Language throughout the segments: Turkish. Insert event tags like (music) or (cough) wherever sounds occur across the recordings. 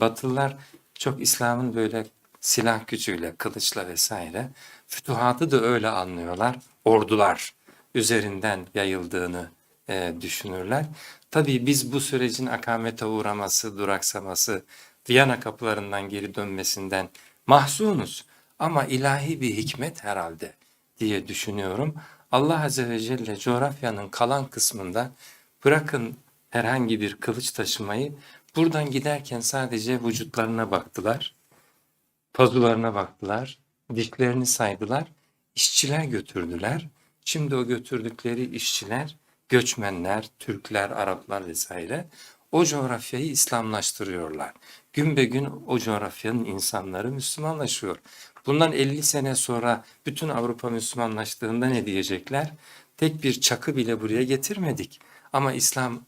Batılılar çok İslam'ın böyle silah gücüyle, kılıçla vesaire fütuhatı da öyle anlıyorlar. Ordular üzerinden yayıldığını e, düşünürler. Tabii biz bu sürecin akamete uğraması, duraksaması, Viyana kapılarından geri dönmesinden mahzunuz. Ama ilahi bir hikmet herhalde diye düşünüyorum. Allah Azze ve Celle coğrafyanın kalan kısmında bırakın herhangi bir kılıç taşımayı buradan giderken sadece vücutlarına baktılar. Pazularına baktılar, dişlerini saydılar, işçiler götürdüler. Şimdi o götürdükleri işçiler, göçmenler, Türkler, Araplar vesaire o coğrafyayı İslamlaştırıyorlar. Gün be gün o coğrafyanın insanları Müslümanlaşıyor. Bundan 50 sene sonra bütün Avrupa Müslümanlaştığında ne diyecekler? Tek bir çakı bile buraya getirmedik. Ama İslam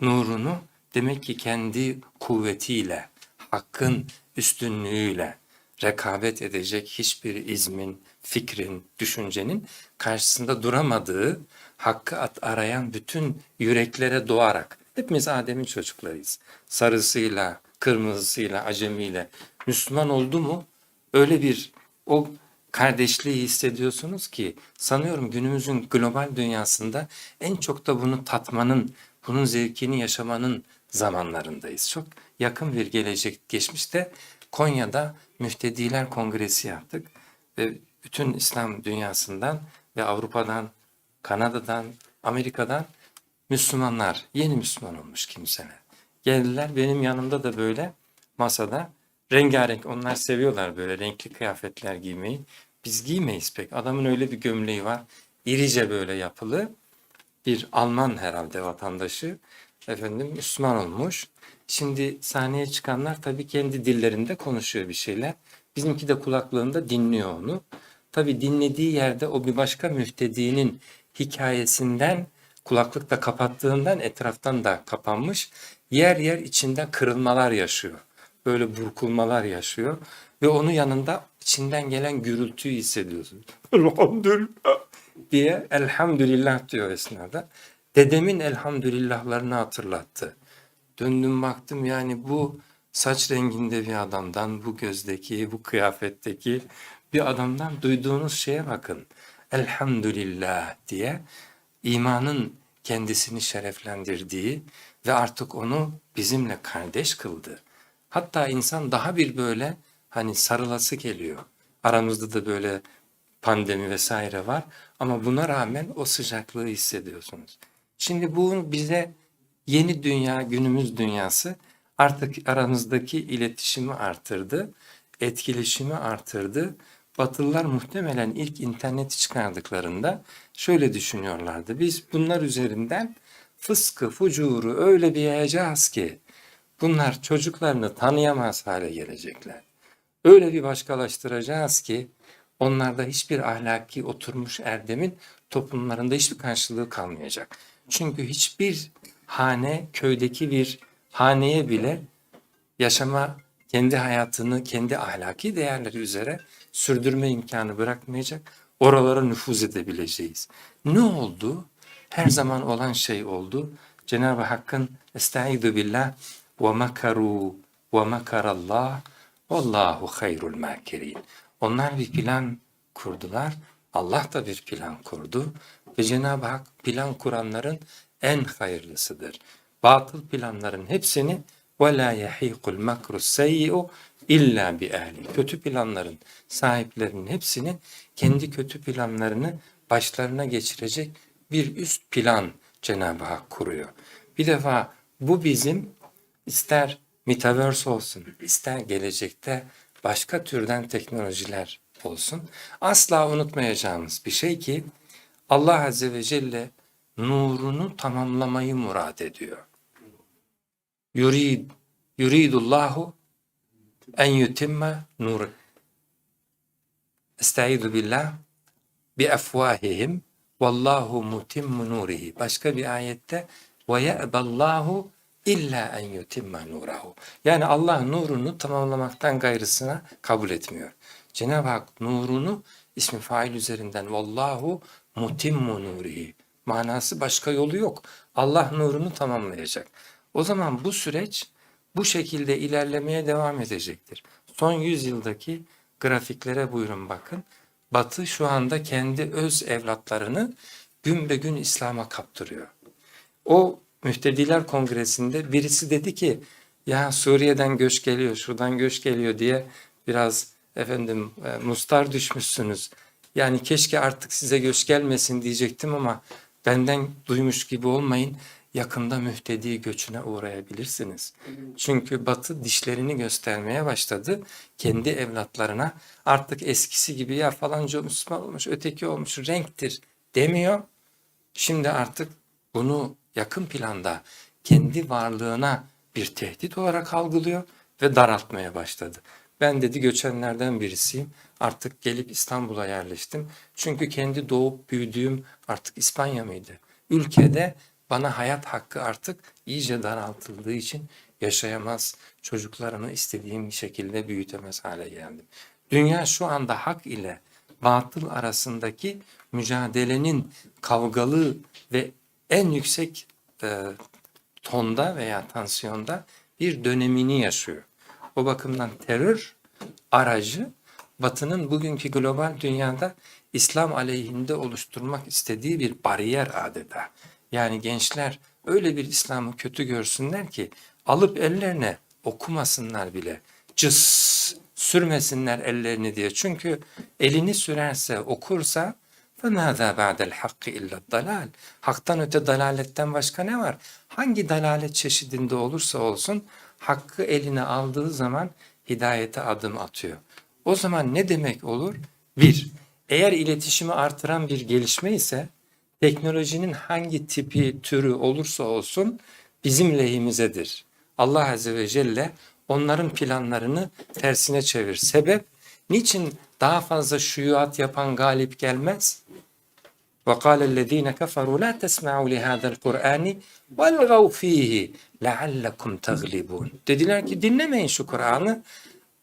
nurunu demek ki kendi kuvvetiyle, hakkın üstünlüğüyle rekabet edecek hiçbir izmin, fikrin, düşüncenin karşısında duramadığı hakkı arayan bütün yüreklere doğarak hepimiz Adem'in çocuklarıyız. Sarısıyla, kırmızısıyla, acemiyle Müslüman oldu mu öyle bir o kardeşliği hissediyorsunuz ki sanıyorum günümüzün global dünyasında en çok da bunu tatmanın, bunun zevkini yaşamanın zamanlarındayız. Çok yakın bir gelecek geçmişte Konya'da Müftediler Kongresi yaptık ve bütün İslam dünyasından ve Avrupa'dan, Kanada'dan, Amerika'dan Müslümanlar, yeni Müslüman olmuş kimseler. Geldiler benim yanımda da böyle masada rengarenk onlar seviyorlar böyle renkli kıyafetler giymeyi. Biz giymeyiz pek. Adamın öyle bir gömleği var. İrice böyle yapılı. Bir Alman herhalde vatandaşı. Efendim Müslüman olmuş. Şimdi sahneye çıkanlar tabii kendi dillerinde konuşuyor bir şeyler. Bizimki de kulaklığında dinliyor onu. Tabii dinlediği yerde o bir başka müftedinin hikayesinden kulaklıkta kapattığından etraftan da kapanmış. Yer yer içinde kırılmalar yaşıyor. Böyle burkulmalar yaşıyor. Ve onun yanında içinden gelen gürültüyü hissediyorsun. (laughs) Elhamdülillah diye elhamdülillah diyor esnada. Dedemin elhamdülillahlarını hatırlattı. Döndüm baktım yani bu saç renginde bir adamdan, bu gözdeki, bu kıyafetteki bir adamdan duyduğunuz şeye bakın. Elhamdülillah diye imanın kendisini şereflendirdiği ve artık onu bizimle kardeş kıldı. Hatta insan daha bir böyle hani sarılası geliyor. Aramızda da böyle pandemi vesaire var ama buna rağmen o sıcaklığı hissediyorsunuz. Şimdi bu bize yeni dünya, günümüz dünyası artık aramızdaki iletişimi artırdı, etkileşimi artırdı. Batılılar muhtemelen ilk interneti çıkardıklarında şöyle düşünüyorlardı. Biz bunlar üzerinden fıskı, fucuru öyle bir yayacağız ki bunlar çocuklarını tanıyamaz hale gelecekler. Öyle bir başkalaştıracağız ki onlarda hiçbir ahlaki oturmuş erdemin toplumlarında hiçbir karşılığı kalmayacak. Çünkü hiçbir hane köydeki bir haneye bile yaşama kendi hayatını kendi ahlaki değerleri üzere sürdürme imkanı bırakmayacak. Oralara nüfuz edebileceğiz. Ne oldu? Her zaman olan şey oldu. Cenab-ı Hakk'ın Estaizu billah ve makaru ve makarallah vallahu hayrul makirin. Onlar bir plan kurdular. Allah da bir plan kurdu. Ve Cenab-ı Hak plan kuranların en hayırlısıdır. Batıl planların hepsini وَلَا يَحِيقُ الْمَكْرُ السَّيِّئُ illa bi ehli. Kötü planların sahiplerinin hepsinin kendi kötü planlarını başlarına geçirecek bir üst plan Cenab-ı Hak kuruyor. Bir defa bu bizim ister metaverse olsun, ister gelecekte başka türden teknolojiler olsun. Asla unutmayacağımız bir şey ki Allah Azze ve Celle nurunu tamamlamayı murad ediyor. Yurid, yuridullahu en yutimme nur. Estaizu billah bi efvahihim vallahu mutimmu nurihi. Başka bir ayette ve ye'ballahu illa en yutimme nurahu. Yani Allah nurunu tamamlamaktan gayrısına kabul etmiyor. Cenab-ı Hak nurunu ismi fail üzerinden vallahu mutimmu nurihi. Manası başka yolu yok. Allah nurunu tamamlayacak. O zaman bu süreç bu şekilde ilerlemeye devam edecektir. Son 100 yıldaki grafiklere buyurun bakın. Batı şu anda kendi öz evlatlarını gün be gün İslam'a kaptırıyor. O Mühtediler Kongresi'nde birisi dedi ki ya Suriye'den göç geliyor, şuradan göç geliyor diye biraz efendim e, mustar düşmüşsünüz. Yani keşke artık size göç gelmesin diyecektim ama benden duymuş gibi olmayın. Yakında mühtedi göçüne uğrayabilirsiniz. Çünkü Batı dişlerini göstermeye başladı. Kendi evlatlarına artık eskisi gibi ya falanca Müslüman olmuş, öteki olmuş, renktir demiyor. Şimdi artık bunu yakın planda kendi varlığına bir tehdit olarak algılıyor ve daraltmaya başladı. Ben dedi göçenlerden birisiyim. Artık gelip İstanbul'a yerleştim. Çünkü kendi doğup büyüdüğüm artık İspanya mıydı? Ülkede bana hayat hakkı artık iyice daraltıldığı için yaşayamaz, çocuklarımı istediğim şekilde büyütemez hale geldim. Dünya şu anda hak ile batıl arasındaki mücadelenin kavgalı ve en yüksek e, tonda veya tansiyonda bir dönemini yaşıyor. O bakımdan terör aracı Batı'nın bugünkü global dünyada İslam aleyhinde oluşturmak istediği bir bariyer adeta. Yani gençler öyle bir İslam'ı kötü görsünler ki alıp ellerine okumasınlar bile. Cıs sürmesinler ellerini diye. Çünkü elini sürerse, okursa فَمَاذَا بَعْدَ الْحَقِّ اِلَّا الدَّلَالِ Haktan öte dalaletten başka ne var? Hangi dalalet çeşidinde olursa olsun hakkı eline aldığı zaman hidayete adım atıyor. O zaman ne demek olur? Bir, eğer iletişimi artıran bir gelişme ise teknolojinin hangi tipi, türü olursa olsun bizim lehimizedir. Allah Azze ve Celle onların planlarını tersine çevir. Sebep, niçin daha fazla şuyuat yapan galip gelmez? وقال الذين كفروا لا تسمعوا لهذا القرآن والغوا فيه لعلكم تغلبون. Dediler ki dinlemeyin şu Kur'an'ı.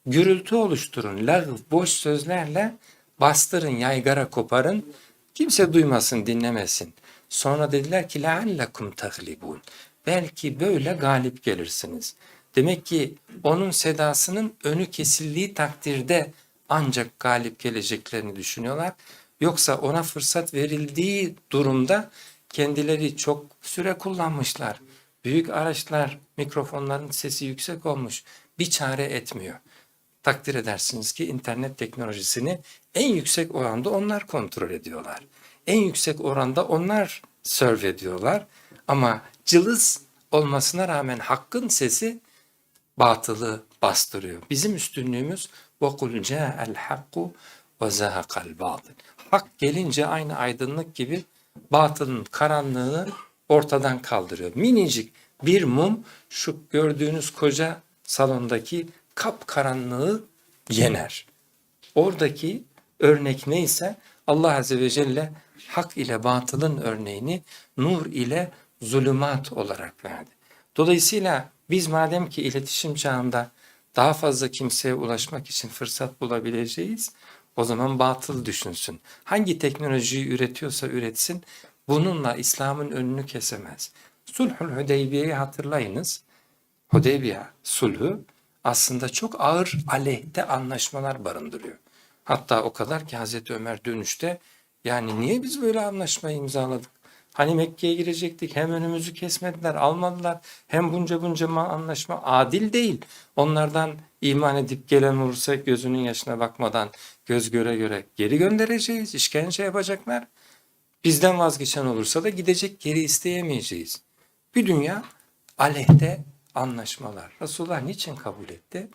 Gürültü oluşturun. Lağv, boş sözlerle bastırın, yaygara koparın. Kimse duymasın, dinlemesin. Sonra dediler ki لَعَلَّكُمْ تَغْلِبُونَ Belki böyle galip gelirsiniz. Demek ki onun sedasının önü kesildiği takdirde ancak galip geleceklerini düşünüyorlar. Yoksa ona fırsat verildiği durumda kendileri çok süre kullanmışlar. Büyük araçlar, mikrofonların sesi yüksek olmuş. Bir çare etmiyor. Takdir edersiniz ki internet teknolojisini en yüksek oranda onlar kontrol ediyorlar. En yüksek oranda onlar serve ediyorlar. Ama cılız olmasına rağmen hakkın sesi batılı bastırıyor. Bizim üstünlüğümüz وَقُلْ جَاءَ الْحَقُّ وَزَهَقَ الْبَاطِلِ Hak gelince aynı aydınlık gibi batılın karanlığını ortadan kaldırıyor. Minicik bir mum şu gördüğünüz koca salondaki kap karanlığı yener. Oradaki örnek neyse Allah Azze ve Celle hak ile batılın örneğini nur ile zulümat olarak verdi. Dolayısıyla biz madem ki iletişim çağında daha fazla kimseye ulaşmak için fırsat bulabileceğiz, o zaman batıl düşünsün. Hangi teknolojiyi üretiyorsa üretsin, bununla İslam'ın önünü kesemez. Sulhul Hudeybiye'yi hatırlayınız. Hudeybiye sulhu aslında çok ağır aleyhte anlaşmalar barındırıyor. Hatta o kadar ki Hazreti Ömer dönüşte yani niye biz böyle anlaşmayı imzaladık? Hani Mekke'ye girecektik hem önümüzü kesmediler almadılar hem bunca bunca anlaşma adil değil. Onlardan iman edip gelen olursa gözünün yaşına bakmadan göz göre göre geri göndereceğiz işkence yapacaklar. Bizden vazgeçen olursa da gidecek geri isteyemeyeceğiz. Bir dünya aleyhte anlaşmalar. Resulullah niçin kabul etti?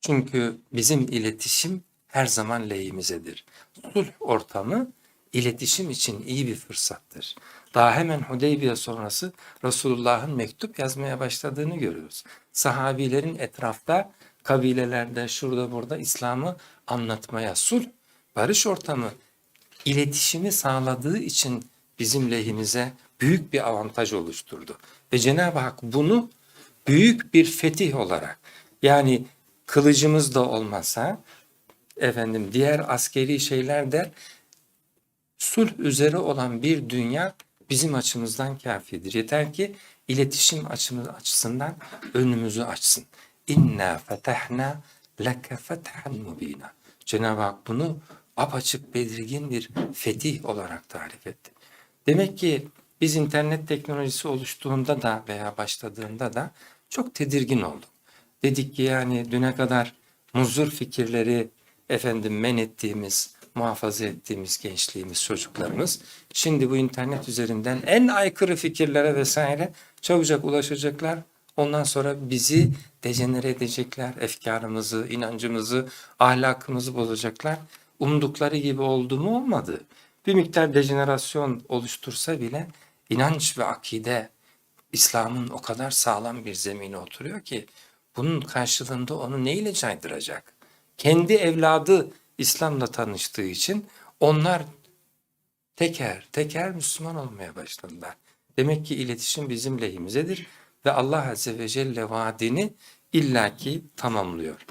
Çünkü bizim iletişim her zaman lehimizedir. Sulh ortamı iletişim için iyi bir fırsattır. Daha hemen Hudeybiye sonrası Resulullah'ın mektup yazmaya başladığını görüyoruz. Sahabilerin etrafta, kabilelerde, şurada burada İslam'ı anlatmaya, sulh, barış ortamı, iletişimi sağladığı için bizim lehimize büyük bir avantaj oluşturdu. Ve Cenab-ı Hak bunu büyük bir fetih olarak yani kılıcımız da olmasa efendim diğer askeri şeyler de sulh üzere olan bir dünya bizim açımızdan kafidir. Yeter ki iletişim açımız açısından önümüzü açsın. İnna fetahna leke fethan mubina. Cenab-ı Hak bunu apaçık belirgin bir fetih olarak tarif etti. Demek ki biz internet teknolojisi oluştuğunda da veya başladığında da çok tedirgin olduk. Dedik ki yani düne kadar muzur fikirleri efendim men ettiğimiz, muhafaza ettiğimiz gençliğimiz, çocuklarımız şimdi bu internet üzerinden en aykırı fikirlere vesaire çabucak ulaşacaklar. Ondan sonra bizi dejenere edecekler, efkarımızı, inancımızı, ahlakımızı bozacaklar. Umdukları gibi oldu mu olmadı. Bir miktar dejenerasyon oluştursa bile inanç ve akide İslam'ın o kadar sağlam bir zemine oturuyor ki bunun karşılığında onu neyle caydıracak? Kendi evladı İslam'la tanıştığı için onlar teker teker Müslüman olmaya başladılar. Demek ki iletişim bizim lehimizedir ve Allah Azze ve Celle vaadini illaki tamamlıyor.